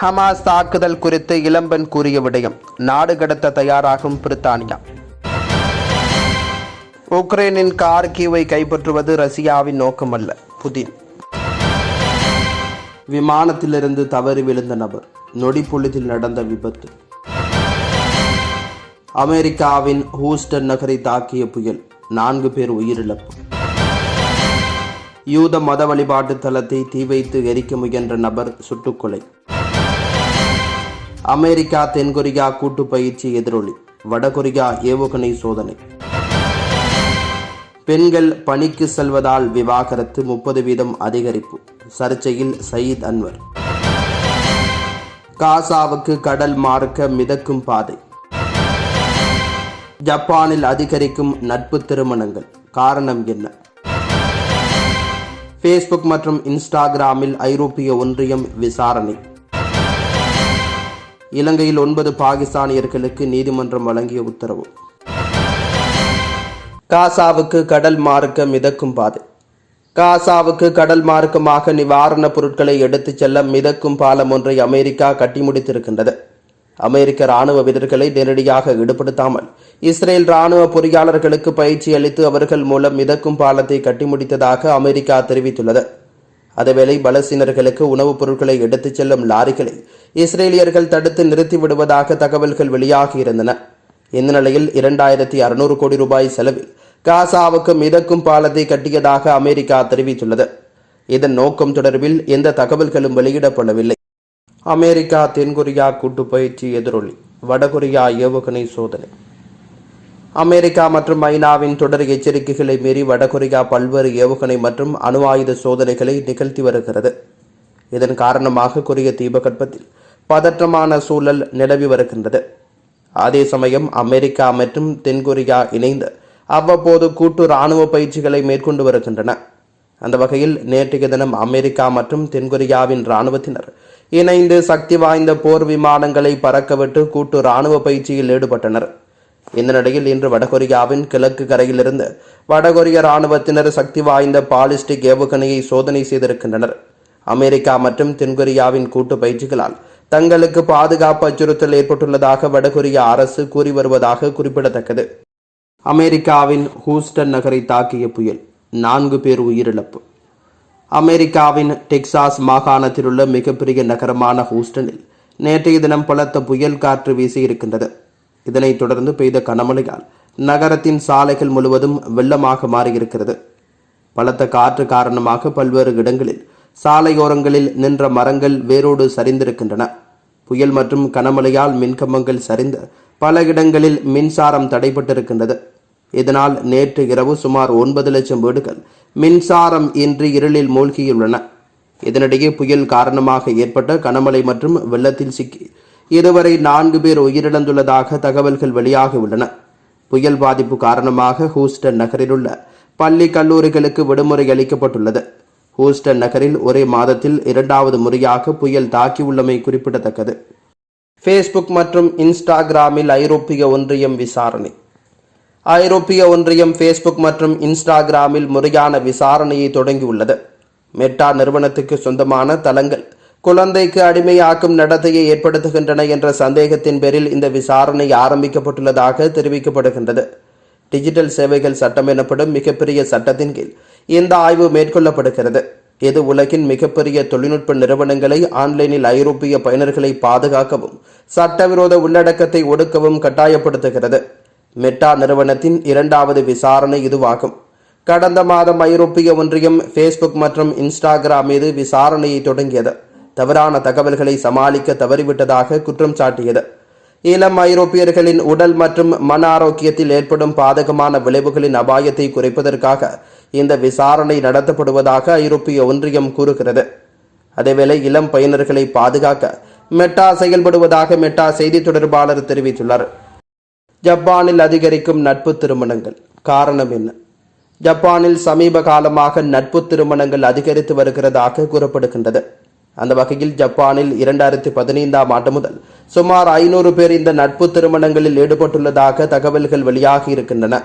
Hamas தாக்குதல் குறித்து இளம்பெண் கூறிய விடயம் நாடு கடத்த தயாராகும் பிரித்தானியா. உக்ரைனின் கார்கிவை கைப்பற்றுவது ரஷ்யாவின் நோக்கமல்ல புதின். விமானத்திலிருந்து தவறி விழுந்த நபர் நொடிப்பொழுதில் நடந்த விபத்து. அமெரிக்காவின் ஹூஸ்டன் நகரை தாக்கிய புயல் நான்கு பேர் உயிரிழப்பு. யூத மத வழிபாட்டு தலத்தை தீ வைத்து எரிக்க முயன்ற நபர் சுட்டுக்கொலை அமெரிக்கா தென்கொரியா கூட்டு பயிற்சி எதிரொலி வடகொரியா ஏவுகணை சோதனை. பெண்கள் பணிக்கு செல்வதால் விவாகரத்து முப்பது வீதம் அதிகரிப்பு சர்ச்சையில் சயீத் அன்வர். காசாவுக்கு கடல் மார்க்க மிதக்கும் பாதை. ஜப்பானில் அதிகரிக்கும் நட்பு திருமணங்கள் காரணம் என்ன? ஃபேஸ்புக் மற்றும் இன்ஸ்டாகிராமில் ஐரோப்பிய ஒன்றியம் விசாரணை. இலங்கையில் ஒன்பது பாகிஸ்தானியர்களுக்கு நீதிமன்றம் வழங்கிய உத்தரவு. காசாவுக்கு கடல் மார்க்க மிதக்கும் பாதை. காசாவுக்கு கடல் மார்க்கமாக நிவாரணப் பொருட்களை எடுத்துச் செல்ல மிதக்கும் பாலம் ஒன்றை அமெரிக்கா கட்டி முடித்திருக்கின்றது. அமெரிக்க ராணுவ வீரர்களை நேரடியாக ஈடுபடுத்தாமல் இஸ்ரேல் ராணுவ பொறியாளர்களுக்கு பயிற்சி அளித்து அவர்கள் மூலம் மிதக்கும் பாலத்தை கட்டி முடித்ததாக அமெரிக்கா தெரிவித்துள்ளது. அதேவேளை பலஸ்தீனர்களுக்கு உணவுப் பொருட்களை எடுத்துச் செல்லும் லாரிகளை இஸ்ரேலியர்கள் தடுத்து நிறுத்தி விடுவதாக தகவல்கள் வெளியாகியிருந்தன. இந்த நிலையில் இரண்டாயிரத்தி அறுநூறு கோடி ரூபாய் செலவில் காசாவுக்கு மிதக்கும் பாலத்தை கட்டியதாக அமெரிக்கா தெரிவித்துள்ளது. இதன் நோக்கம் தொடர்பில் எந்த தகவல்களும் வெளியிடப்படவில்லை. அமெரிக்கா தென்கொரியா கூட்டுப் பயிற்சி எதிரொலி வடகொரியா ஏவுகணை சோதனை. அமெரிக்கா மற்றும் ஐநாவின் தொடர் எச்சரிக்கைகளை மீறி வடகொரியா பல்வேறு ஏவுகணை மற்றும் அணு ஆயுத சோதனைகளை நிகழ்த்தி வருகிறது. இதன் காரணமாக கொரிய தீபகற்பத்தில் பதற்றமான சூழல் நிலவி வருகின்றது. அதே சமயம் அமெரிக்கா மற்றும் தென்கொரியா இணைந்து அவ்வப்போது கூட்டு ராணுவ பயிற்சிகளை மேற்கொண்டு வருகின்றன. அந்த வகையில் நேற்றைய தினம் அமெரிக்கா மற்றும் தென்கொரியாவின் இராணுவத்தினர் இணைந்து சக்தி வாய்ந்த போர் விமானங்களை பறக்கவிட்டு கூட்டு ராணுவ பயிற்சியில் ஈடுபட்டனர். இந்த நிலையில் இன்று வடகொரியாவின் கிழக்கு கரையிலிருந்து வடகொரிய ராணுவத்தினர் சக்தி வாய்ந்த பாலிஸ்டிக் ஏவுகணையை சோதனை செய்திருக்கின்றனர். அமெரிக்கா மற்றும் தென்கொரியாவின் கூட்டு பயிற்சிகளால் தங்களுக்கு பாதுகாப்பு அச்சுறுத்தல் ஏற்பட்டுள்ளதாக வடகொரிய அரசு கூறி வருவதாக குறிப்பிடத்தக்கது. அமெரிக்காவின் ஹூஸ்டன் நகரை தாக்கிய புயல் நான்கு பேர் உயிரிழப்பு. அமெரிக்காவின் டெக்சாஸ் மாகாணத்திலுள்ள மிகப்பெரிய நகரமான ஹூஸ்டனில் நேற்றைய தினம் பலத்த புயல் காற்று வீசியிருக்கின்றது. இதனைத் தொடர்ந்து பெய்த கனமழையால் நகரத்தின் சாலைகள் முழுவதும் வெள்ளமாக மாறியிருக்கிறது. பலத்த காற்று காரணமாக பல்வேறு இடங்களில் சாலையோரங்களில் நின்ற மரங்கள் வேரோடு சரிந்திருக்கின்றன. புயல் மற்றும் கனமழையால் மின்கம்பங்கள் சரிந்து பல இடங்களில் மின்சாரம் தடைபட்டிருக்கின்றது. இதனால் நேற்று இரவு சுமார் ஒன்பது லட்சம் வீடுகள் மின்சாரம் இன்றி இருளில் மூழ்கியுள்ளன. இதனிடையே புயல் காரணமாக ஏற்பட்ட கனமழை மற்றும் வெள்ளத்தில் சிக்கி இதுவரை நான்கு பேர் உயிரிழந்துள்ளதாக தகவல்கள் வெளியாகியுள்ளன புயல் பாதிப்பு காரணமாக ஹூஸ்டன் நகரில் உள்ள பள்ளி கல்லூரிகளுக்கு விடுமுறை அளிக்கப்பட்டுள்ளது. ஹூஸ்டன் நகரில் ஒரே மாதத்தில் இரண்டாவது முறையாக புயல் தாக்கியுள்ளமை குறிப்பிடத்தக்கது. ஃபேஸ்புக் மற்றும் இன்ஸ்டாகிராமில் ஐரோப்பிய ஒன்றியம் விசாரணை. ஐரோப்பிய ஒன்றியம் ஃபேஸ்புக் மற்றும் இன்ஸ்டாகிராமில் முறையான விசாரணையை தொடங்கியுள்ளது. மெட்டா நிறுவனத்துக்கு சொந்தமான தளங்கள் குழந்தைக்கு அடிமையாக்கும் நடத்தையை ஏற்படுத்துகின்றன என்ற சந்தேகத்தின் பேரில் இந்த விசாரணை ஆரம்பிக்கப்பட்டுள்ளதாக தெரிவிக்கப்படுகின்றது. டிஜிட்டல் சேவைகள் சட்டம் எனப்படும் மிகப்பெரிய சட்டத்தின் கீழ் இந்த ஆய்வு மேற்கொள்ளப்படுகிறது. இது உலகின் மிகப்பெரிய தொழில்நுட்ப நிறுவனங்களை ஆன்லைனில் ஐரோப்பிய பயனர்களை பாதுகாக்கவும் சட்டவிரோத உள்ளடக்கத்தை ஒடுக்கவும் கட்டாயப்படுத்துகிறது. மெட்டா நிறுவனத்தின் இரண்டாவது விசாரணை இதுவாகும். கடந்த மாதம் ஐரோப்பிய ஒன்றியம் ஃபேஸ்புக் மற்றும் இன்ஸ்டாகிராம் மீது விசாரணையை தொடங்கியது. தவறான தகவல்களை சமாளிக்க தவறிவிட்டதாக குற்றம் சாட்டியது. இளம் ஐரோப்பியர்களின் உடல் மற்றும் மன ஆரோக்கியத்தில் ஏற்படும் பாதகமான விளைவுகளின் அபாயத்தை குறைப்பதற்காக இந்த விசாரணை நடத்தப்படுவதாக ஐரோப்பிய ஒன்றியம் கூறுகிறது. அதேவேளை இளம் பயனர்களை பாதுகாக்க மெட்டா செயல்படுவதாக மெட்டா செய்தி தொடர்பாளர் தெரிவித்துள்ளார். ஜப்பானில் அதிகரிக்கும் நட்பு திருமணங்கள். காரணம் என்ன? ஜப்பானில் சமீப காலமாக நட்பு திருமணங்கள் அதிகரித்து வருகிறதாக கூறப்படுகின்றது. அந்த வகையில் ஜப்பானில் இரண்டாயிரத்தி பதினைந்தாம் ஆண்டு முதல் சுமார் ஐநூறு பேர் இந்த நட்பு திருமணங்களில் ஈடுபட்டுள்ளதாக தகவல்கள் வெளியாகி இருக்கின்றன.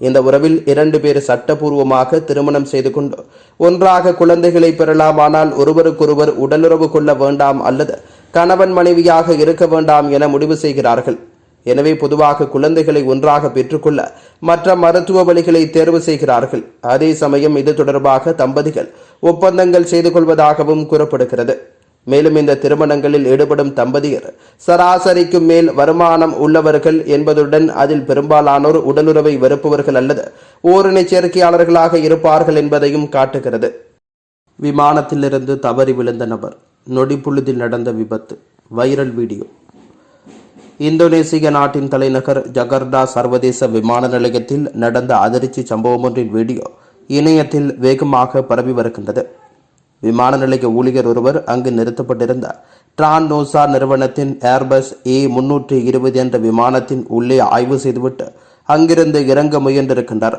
இந்த உறவில் இரண்டு பேர் சட்டபூர்வமாக திருமணம் செய்து கொண்டு ஒன்றாக குழந்தைகளை பெறலாமானால் ஒருவருக்கொருவர் உடலுறவு கொள்ள வேண்டாம் அல்லது கணவன் மனைவியாக இருக்க வேண்டாம் என முடிவு செய்கிறார்கள். எனவே பொதுவாக குழந்தைகளை ஒன்றாக பெற்றுக்கொள்ள மற்ற மருத்துவ வழிகளை தேர்வு செய்கிறார்கள். அதே சமயம் இது தொடர்பாக தம்பதிகள் ஒப்பந்தங்கள் செய்து கொள்வதாகவும் கூறப்படுகிறது. மேலும் இந்த திருமணங்களில் ஈடுபடும் தம்பதியர் சராசரிக்கு மேல் வருமானம் உள்ளவர்கள் என்பதுடன் அதில் பெரும்பாலானோர் உடலுறவை வெறுப்பவர்கள் அல்லது ஓரின சேர்க்கையாளர்களாக இருப்பார்கள் என்பதையும் காட்டுகிறது. விமானத்திலிருந்து தவறி விழுந்த நபர் நொடிப்புழுதில் நடந்த விபத்து வைரல் வீடியோ. இந்தோனேசிய நாட்டின் தலைநகர் ஜகர்டா சர்வதேச விமான நிலையத்தில் நடந்த அதிர்ச்சி சம்பவம் ஒன்றின் வீடியோ இணையத்தில் வேகமாக பரவி வருகின்றது. விமான நிலைய ஊழியர் ஒருவர் அங்கு நிறுத்தப்பட்டிருந்த டிரான் நோசா நிறுவனத்தின் ஏர்பஸ் ஏ முன்னூற்றி இருபது என்ற விமானத்தின் உள்ளே ஆய்வு செய்துவிட்டு அங்கிருந்து இறங்க முயன்றிருக்கின்றார்.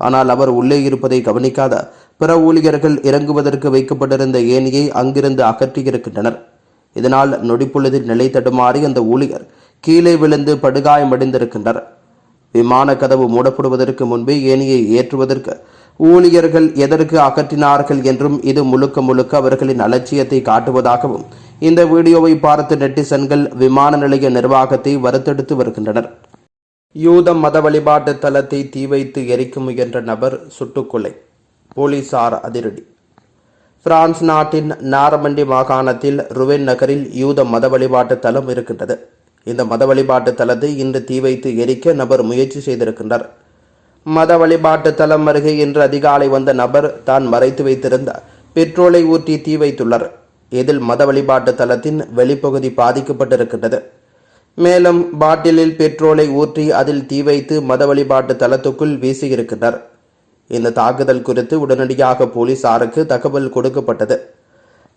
ஆனால் அவர் உள்ளே இருப்பதை கவனிக்காத பிற ஊழியர்கள் இறங்குவதற்கு வைக்கப்பட்டிருந்த ஏணியை அங்கிருந்து அகற்றியிருக்கின்றனர். இதனால் நொடிப்பொழுதில் நிலை தடுமாறி அந்த ஊழியர் கீழே விழுந்து படுகாயமடைந்திருக்கின்றனர் விமான கதவு மூடப்படுவதற்கு முன்பே ஏணியை ஏற்றுவதற்கு ஊழியர்கள் எதற்கு அகற்றினார்கள் என்றும் இது முழுக்க முழுக்க அவர்களின் அலட்சியத்தை காட்டுவதாகவும் இந்த வீடியோவை பார்த்து நெட்டிசன்கள் விமான நிலைய நிர்வாகத்தை வருத்தெடுத்து வருகின்றனர். யூத மத வழிபாட்டு தலத்தை தீ வைத்து எரிக்க முயன்ற நபர் சுட்டுக்கொலை போலீசார் அதிரடி. பிரான்ஸ் நாட்டின் நாரமண்டி மாகாணத்தில் ருவென் நகரில் யூத மத வழிபாட்டு தலம் இருக்கின்றது. இந்த மத வழிபாட்டு தலத்தை இன்று தீ வைத்து எரிக்க நபர் முயற்சி செய்திருக்கின்றார். மத வழிபாட்டு தலம் அருகே இன்று அதிகாலை வந்த நபர் தான் மறைத்து வைத்திருந்த பெட்ரோலை ஊற்றி தீ வைத்துள்ளார். இதில் மத வழிபாட்டு தலத்தின் வெளிப்பகுதி பாதிக்கப்பட்டிருக்கின்றது. மேலும் பாட்டிலில் பெட்ரோலை ஊற்றி அதில் தீ வைத்து மத வழிபாட்டு தலத்துக்குள் வீசியிருக்கின்றார். இந்த தாக்குதல் குறித்து உடனடியாக போலீசாருக்கு தகவல் கொடுக்கப்பட்டது.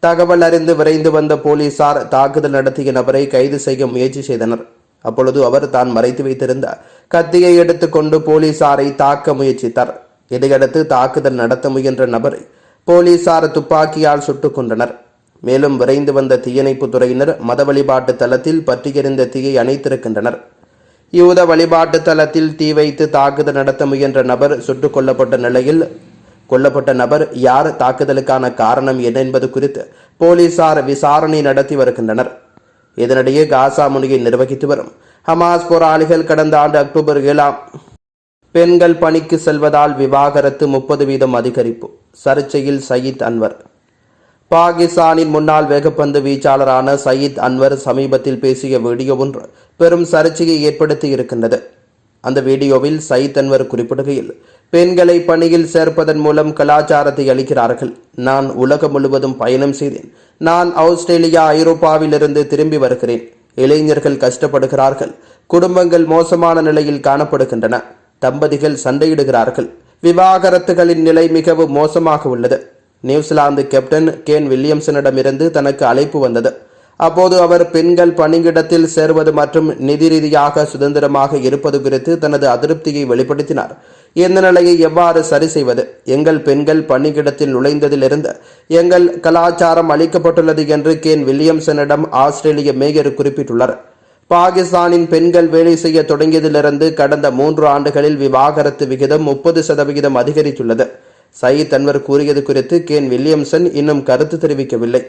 தகவல் அறிந்து விரைந்து வந்த போலீசார் தாக்குதல் நடத்திய நபரை கைது செய்ய முயற்சி செய்தனர். அப்பொழுது அவர் தான் மறைத்து வைத்திருந்த கத்தியை எடுத்துக்கொண்டு போலீசாரை தாக்க முயற்சித்தார். இதையடுத்து தாக்குதல் நடத்த முயன்ற நபரை போலீசார் துப்பாக்கியால் சுட்டுக் கொண்டனர் மேலும் விரைந்து வந்த தீயணைப்பு துறையினர் மத வழிபாட்டு தளத்தில் பற்றியிருந்த தீயை அணைத்திருக்கின்றனர். யூத வழிபாட்டு தலத்தில் தீ வைத்து தாக்குதல் நடத்த முயன்ற நபர் சுட்டுக் கொல்லப்பட்ட நிலையில் கொல்லப்பட்ட நபர் யார் தாக்குதலுக்கான காரணம் என்ன என்பது குறித்து போலீசார் விசாரணை நடத்தி வருகின்றனர். இதனிடையே காசா முனையை நிர்வகித்து வரும் ஹமாஸ் போராளிகள் கடந்த ஆண்டு அக்டோபர் ஏழாம் பெண்கள் பணிக்கு செல்வதால் விவாகரத்து முப்பது வீதம் அதிகரிப்பு. சர்ச்சையில் சயீத் அன்வர். பாகிஸ்தானின் முன்னாள் வேகப்பந்து வீச்சாளரான சயீத் அன்வர் சமீபத்தில் பேசிய வீடியோ ஒன்று பெரும் சர்ச்சையை ஏற்படுத்தி இருக்கின்றது. அந்த வீடியோவில் சயித் அன்வர் குறிப்பிடுகையில் பெண்களை பணியில் சேர்ப்பதன் மூலம் கலாச்சாரத்தை அளிக்கிறார்கள் நான் உலகம் முழுவதும் பயணம் செய்தேன். நான் ஆஸ்திரேலியா ஐரோப்பாவிலிருந்து திரும்பி வருகிறேன். இளைஞர்கள் கஷ்டப்படுகிறார்கள். குடும்பங்கள் மோசமான நிலையில் காணப்படுகின்றன. தம்பதிகள் சண்டையிடுகிறார்கள். விவாகரத்துகளின் நிலை மிகவும் மோசமாக உள்ளது. நியூசிலாந்து கேப்டன் கேன் வில்லியம்சனிடமிருந்து தனக்கு அழைப்பு வந்தது. அப்போது அவர் பெண்கள் பணியிடத்தில் சேர்வது மற்றும் நிதி ரீதியாக சுதந்திரமாக இருப்பது குறித்து தனது அதிருப்தியை வெளிப்படுத்தினார். இந்த நிலையை எவ்வாறு சரி செய்வது? எங்கள் பெண்கள் பணியிடத்தில் நுழைந்ததிலிருந்து எங்கள் கலாச்சாரம் அளிக்கப்பட்டுள்ளது என்று கேன் வில்லியம்சனிடம் ஆஸ்திரேலிய மேயர் குறிப்பிட்டுள்ளார். பாகிஸ்தானின் பெண்கள் வேலை செய்ய தொடங்கியதிலிருந்து கடந்த மூன்று ஆண்டுகளில் விவாகரத்து விகிதம் முப்பது சதவிகிதம் அதிகரித்துள்ளது. சயீத் அன்வர் கூறியது குறித்து கேன் வில்லியம்சன் இன்னும் கருத்து தெரிவிக்கவில்லை.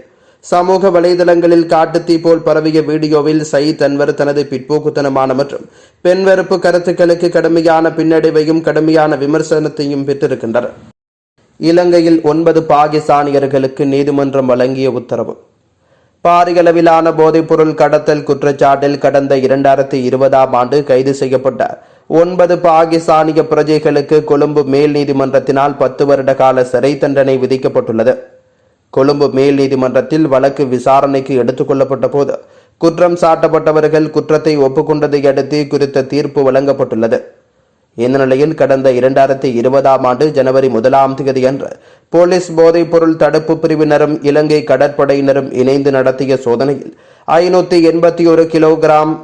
சமூக வலைதளங்களில் காட்டுத்தீ போல் பரவிய வீடியோவில் சயீத் அன்வர் தனது பிற்போக்குத்தனமான மற்றும் பெண் வெறுப்பு கருத்துக்களுக்கு கடுமையான பின்னடைவையும் கடுமையான விமர்சனத்தையும் பெற்றிருக்கின்றனர். இலங்கையில் ஒன்பது பாகிஸ்தானியர்களுக்கு நீதிமன்றம் வழங்கிய உத்தரவு. பாரியளவிலான போதைப்பொருள் கடத்தல் குற்றச்சாட்டில் கடந்த இரண்டாயிரத்தி இருபதாம் ஆண்டு கைது செய்யப்பட்ட ஒன்பது பாகிஸ்தானிய பிரஜைகளுக்கு கொழும்பு மேல் நீதிமன்றத்தினால் பத்து வருட கால சிறை தண்டனை விதிக்கப்பட்டுள்ளது. கொழும்பு மேல் நீதிமன்றத்தில் வழக்கு விசாரணைக்கு எடுத்துக்கொள்ளப்பட்ட போது குற்றம் சாட்டப்பட்டவர்கள் குற்றத்தை ஒப்புக்கொண்டதை அடுத்து குறித்த தீர்ப்பு வழங்கப்பட்டுள்ளது. இந்த நிலையில் கடந்த இரண்டாயிரத்தி இருபதாம் ஆண்டு ஜனவரி முதலாம் தேதி அன்று போலீஸ் போதைப் பொருள் தடுப்பு பிரிவினரும் இலங்கை கடற்படையினரும் இணைந்து நடத்திய சோதனையில் ஐநூத்தி எண்பத்தி ஒரு கிலோகிராம்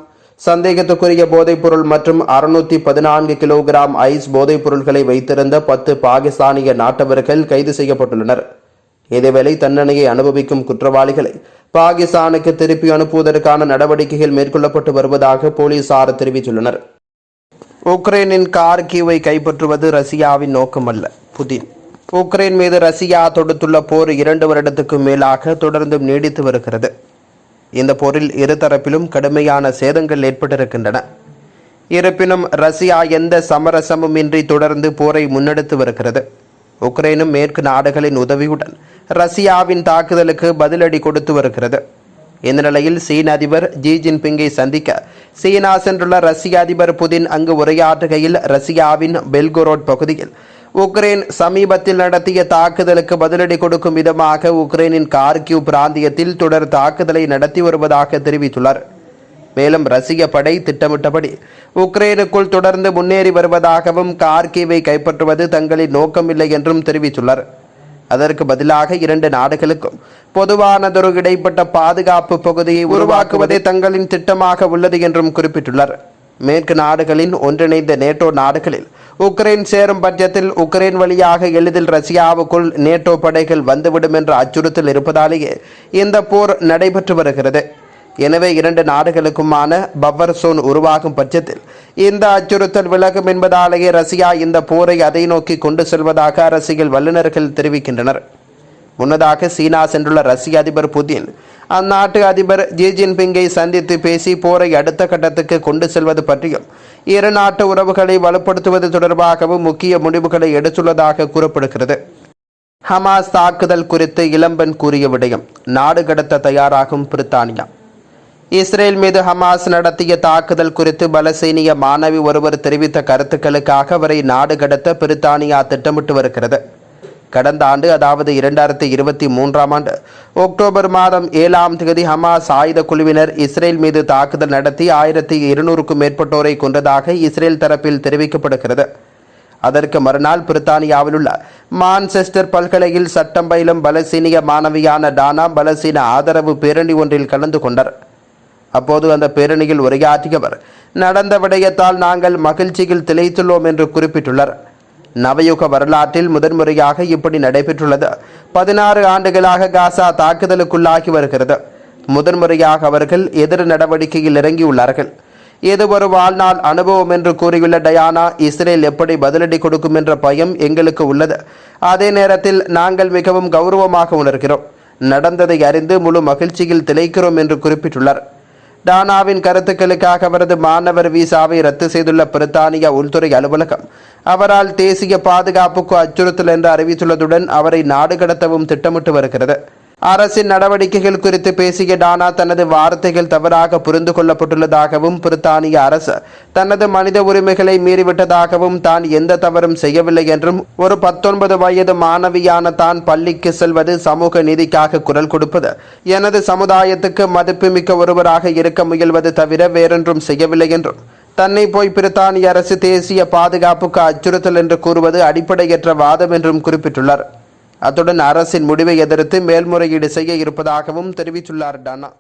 சந்தேகத்துக்குரிய போதைப் பொருள் மற்றும் அறுநூத்தி பதினான்கு கிலோகிராம் ஐஸ் போதைப் பொருட்களை வைத்திருந்த பத்து பாகிஸ்தானிய நாட்டவர்கள் கைது செய்யப்பட்டுள்ளனர். இதேவேளை தண்டனையை அனுபவிக்கும் குற்றவாளிகளை பாகிஸ்தானுக்கு திருப்பி அனுப்புவதற்கான நடவடிக்கைகள் மேற்கொள்ளப்பட்டு வருவதாக போலீசார் தெரிவித்துள்ளனர். உக்ரைனின் கார்கிவை கைப்பற்றுவது ரஷ்யாவின் நோக்கமல்ல. புதின். உக்ரைன் மீது ரஷ்யா தொடுத்துள்ள போர் இரண்டு வருடத்துக்கு மேலாக தொடர்ந்தும் நீடித்து வருகிறது. இந்த போரில் இருதரப்பிலும் கடுமையான சேதங்கள் ஏற்பட்டிருக்கின்றன. இருப்பினும் ரஷ்யா எந்த சமரசமும் இன்றி தொடர்ந்து போரை முன்னெடுத்து வருகிறது. உக்ரைனும் மேற்கு நாடுகளின் உதவியுடன் ரஷ்யாவின் தாக்குதலுக்கு பதிலடி கொடுத்து வருகிறது. இந்த நிலையில் சீன அதிபர் ஜி ஜின்பிங்கை சந்திக்க சீனா சென்றுள்ள ரஷ்ய அதிபர் புதின் அங்கு உரையாற்றுகையில் ரஷ்யாவின் பெல்கோரோட் பகுதியில் உக்ரைன் சமீபத்தில் நடத்திய தாக்குதலுக்கு பதிலடி கொடுக்கும் விதமாக உக்ரைனின் கார்கியூ பிராந்தியத்தில் தொடர் தாக்குதலை நடத்தி வருவதாக தெரிவித்துள்ளார். மேலும் ரஷ்ய படை திட்டமிட்டபடி உக்ரைனுக்குள் தொடர்ந்து முன்னேறி வருவதாகவும் கார்கிவை கைப்பற்றுவது தங்களின் நோக்கமில்லை என்றும் தெரிவித்துள்ளார். அதற்கு பதிலாக இரண்டு நாடுகளுக்கும் பொதுவானதொரு இடைப்பட்ட பாதுகாப்பு பகுதியை உருவாக்குவதே தங்களின் திட்டமாக உள்ளது என்றும் குறிப்பிட்டுள்ளார். மேற்கு நாடுகளின் ஒன்றிணைந்த நேட்டோ நாடுகளில் உக்ரைன் சேரும் பட்சத்தில் உக்ரைன் வழியாக எளிதில் ரஷ்யாவுக்குள் நேட்டோ படைகள் வந்துவிடும் என்ற அச்சுறுத்தல் இருப்பதாலேயே இந்த போர் நடைபெற்று வருகிறது. எனவே இரண்டு நாடுகளுக்குமான பவர் சோன் உருவாகும் பட்சத்தில் இந்த அச்சுறுத்தல் விலகும் என்பதாலேயே ரஷ்யா இந்த போரை அதை நோக்கி கொண்டு செல்வதாக அரசியல் வல்லுநர்கள் தெரிவிக்கின்றனர். முன்னதாக சீனா சென்றுள்ள ரஷ்ய அதிபர் புதின் அந்நாட்டு அதிபர் ஜி ஜின்பிங்கை சந்தித்து பேசி போரை அடுத்த கட்டத்துக்கு கொண்டு செல்வது பற்றியும் இரு நாட்டு உறவுகளை வலுப்படுத்துவது தொடர்பாகவும் முக்கிய முடிவுகளை எடுத்துள்ளதாக கூறப்படுகிறது. ஹமாஸ் தாக்குதல் குறித்து இளம்பெண் கூறிய விடயம் நாடு கடத்த தயாராகும் பிரித்தானியா. இஸ்ரேல் மீது ஹமாஸ் நடத்திய தாக்குதல் குறித்து பலசீனிய மாணவி ஒருவர் தெரிவித்த கருத்துக்களுக்காக அவரை நாடு கடத்த பிரித்தானியா திட்டமிட்டு வருகிறது. கடந்த ஆண்டு அதாவது இரண்டாயிரத்தி இருபத்தி மூன்றாம் ஆண்டு அக்டோபர் மாதம் ஏழாம் தேதி ஹமாஸ் ஆயுத குழுவினர் இஸ்ரேல் மீது தாக்குதல் நடத்தி ஆயிரத்தி இருநூறுக்கும் மேற்பட்டோரை கொன்றதாக இஸ்ரேல் தரப்பில் தெரிவிக்கப்படுகிறது. அதற்கு மறுநாள் பிரித்தானியாவில் உள்ள மான்செஸ்டர் பல்கலையில் சட்டம் பயிலும் பலசீனிய மாணவியான டானா பலசீன ஆதரவு பேரணி ஒன்றில் கலந்து கொண்டார். அப்போது அந்த பேரணியில் உரையாற்றியவர் நடந்த விடயத்தால் நாங்கள் மகிழ்ச்சியில் திளைத்துள்ளோம் என்று குறிப்பிட்டுள்ளார். நவயுக வரலாற்றில் முதன்முறையாக இப்படி நடைபெற்றுள்ளது. பதினாறு ஆண்டுகளாக காசா தாக்குதலுக்குள்ளாகி வருகிறது. முதன்முறையாக அவர்கள் எதிர் நடவடிக்கையில் இறங்கியுள்ளார்கள். இது ஒரு வாழ்நாள் அனுபவம் என்று கூறியுள்ள டயானா இஸ்ரேல் எப்படி பதிலடி கொடுக்கும் என்ற பயம் எங்களுக்கு உள்ளது. அதே நேரத்தில் நாங்கள் மிகவும் கௌரவமாக உணர்கிறோம். நடந்ததை அறிந்து முழு மகிழ்ச்சியில் திளைக்கிறோம் என்று குறிப்பிட்டுள்ளார். டானாவின் கருத்துக்களுக்காக அவரது மாணவர் விசாவை ரத்து செய்துள்ள பிரித்தானிய உள்துறை அலுவலகம். அவரால் தேசிய பாதுகாப்புக்கு அச்சுறுத்தல் என்று அறிவித்துள்ளதுடன் அவரை நாடு கடத்தவும் திட்டமிட்டு வருகிறது. அரசின் நடவடிக்கைகள் குறித்து பேசிய டானா தனது வார்த்தைகள் தவறாக புரிந்து கொள்ளப்பட்டுள்ளதாகவும் பிரித்தானிய அரசு தனது மனித உரிமைகளை மீறிவிட்டதாகவும் தான் எந்த தவறும் செய்யவில்லை என்றும் ஒரு பத்தொன்பது வயது மாணவியான தான் பள்ளிக்கு செல்வது சமூக நீதிக்காக குரல் கொடுப்பது எனது சமுதாயத்துக்கு மதிப்புமிக்க ஒருவராக இருக்க முயல்வது தவிர வேறொன்றும் செய்யவில்லை என்றும் தன்னை போய் பிரித்தானிய அரசு தேசிய பாதுகாப்புக்கு அச்சுறுத்தல் என்று கூறுவது அடிப்படையற்ற வாதம் என்றும் குறிப்பிட்டுள்ளார். அத்துடன் அரசின் முடிவை எதிர்த்து மேல்முறையீடு செய்ய இருப்பதாகவும் தெரிவித்துள்ளார் டானா.